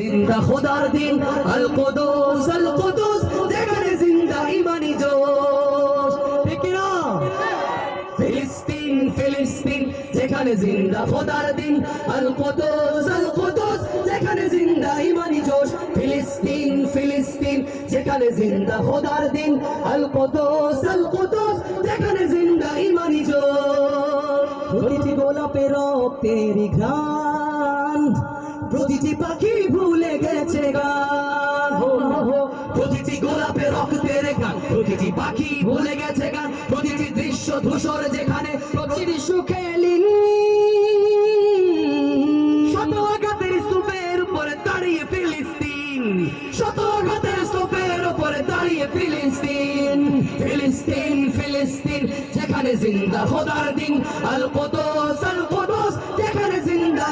জিন্দা খোদার দিন, আল কুদুস আল কুদুস, যেখানে জিন্দা ইমানি জোশ। ঠিক না ফিলিস্তিন ফিলিস্তিন, যেখানে জিন্দা খোদার দিন, আল কুদুস আল কুদুস, যেখানে জিন্দা ইমানি জোশ। ফিলিস্তিন ফিলিস্তিন, যেখানে জিন্দা খোদার দিন, আল কুদুস আল কুদুস, যেখানে জিন্দা ইমানি জোশ। প্রতিটি রক্তের ঘ্রাণ প্রতিটি পাখি ভুলে গেছে গান। প্রতিটি গোলাপে রক্তের গান, প্রতিটি পাখি ভুলে গেছে গান, প্রতিটি দৃশ্য ধূসর যেখানে, প্রতিটি সুখে শত স্তূপের উপরে দাঁড়িয়ে ফিলিস্তিন, শত স্তূপের উপরে দাঁড়িয়ে ফিলিস্তিন ফিলিস্তিন ফিলিস্তিন, যেখানে জিন্দা খোদার দিন আল জিন্দা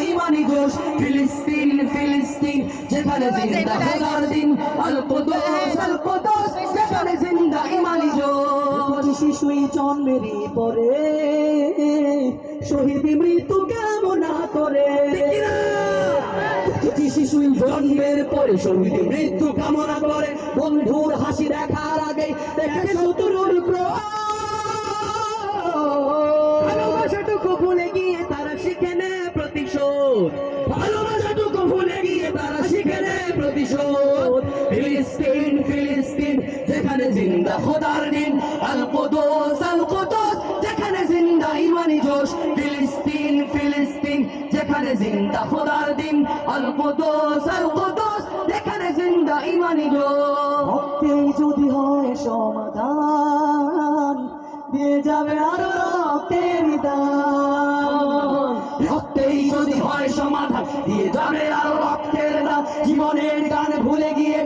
ইমানি ঘোষ ফিলিস্তিন ফিলিস্তিন যেখানে জিন্দা খোদার দিন আল কুদুস আল কুদুস যেখানে জিন্দা ইমানি ঘোষ শিশুই জন্মেরই পরে শহীদ মৃত্যু কামনা করে। প্রতিটি শিশুই জন্মের পরে শহীদ মৃত্যু কামনা করে। বন্ধুর হাসি দেখার আগে দেখে শত্রুর ক্রোধ। নেয় ফিলিস্তিন ফিলিস্তিন যেখানে জিন্দা খোদার দিন আল কুদুস আল কুদুস যেখানে জিন্দা ইমানি জোশ ফিলিস্তিন ফিলিস্তিন যেখানে জিন্দা খোদার দিন আল কুদুস আল কুদুস যেখানে জিন্দা ইমানি জোশ। ভক্তেই যদি হয় সমাধান দিয়ে যাবে আরও রক্তের দান রক্তেই যদি হয় সমাধান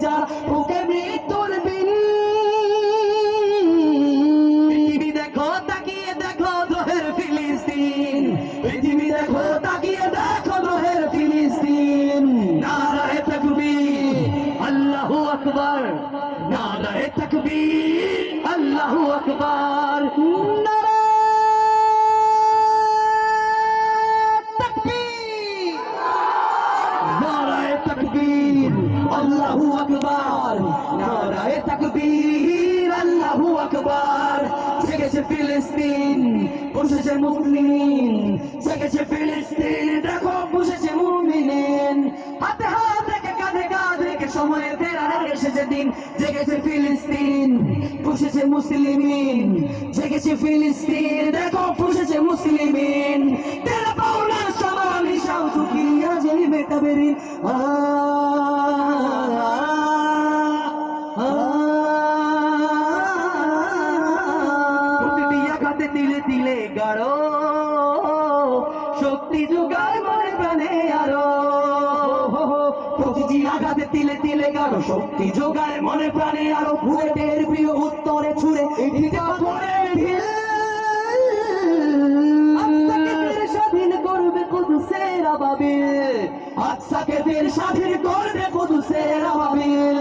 ভুলে গিয়ে যা ওকে মৃত্যুর বিন পৃথিবী দেখো, তাকিয়ে দেখো দ্রোহের ফিলিস্তিন। পৃথিবী দেখো, তাকিয়ে দেখো দ্রোহের ফিলিস্তিন। নারায়ে তাকবীর, আল্লাহু আকবার। নারায়ে তাকবীর, আল্লাহু আকবার। আল্লাহু আকবার। নারায়ে তাকবীর, আল্লাহু আকবার। জেগেছে ফিলিস্তিন, বসেছে জেগেছে ফিলিস্তিন, দেখো বসেছে হাতে হাত রেখে, কাঁধে কাঁধ রেখে সময়ে ফেরার এসেছে দিন। জেগেছে ফিলিস্তিন, বসেছে মুসলিমিন। জেগেছে ফিলিস্তিন, দেখো বসেছে মুসলিমিন। তেরা তিলে গাঢ়। শক্তি যোগায় মনে প্রাণে আরও। প্রতিটি আঘাতে তিলে তিলে গাঢ়। শক্তি যোগায় মনে প্রাণে আরও। বুলেটের প্রিয় উত্তরে ছুড়ে ঢিল কুদুসের আবাবিল আকসাকে ফের স্বাধীন করবে কুদুসের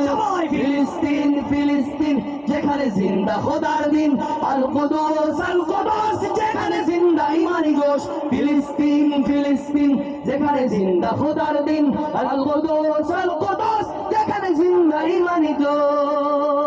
সবাই ফিলিস্তিন ফিলিস্তিন যেখানে জিন্দা খোদার দিন। আল কুদুস আল কুদুস যেখানে জিন্দা ইমানি জোশ ফিলিস্তিন ফিলিস্তিন যেখানে জিন্দা খোদার দিন। আল কুদুস আল কুদুস যেখানে জিন্দা ইমানি জোশ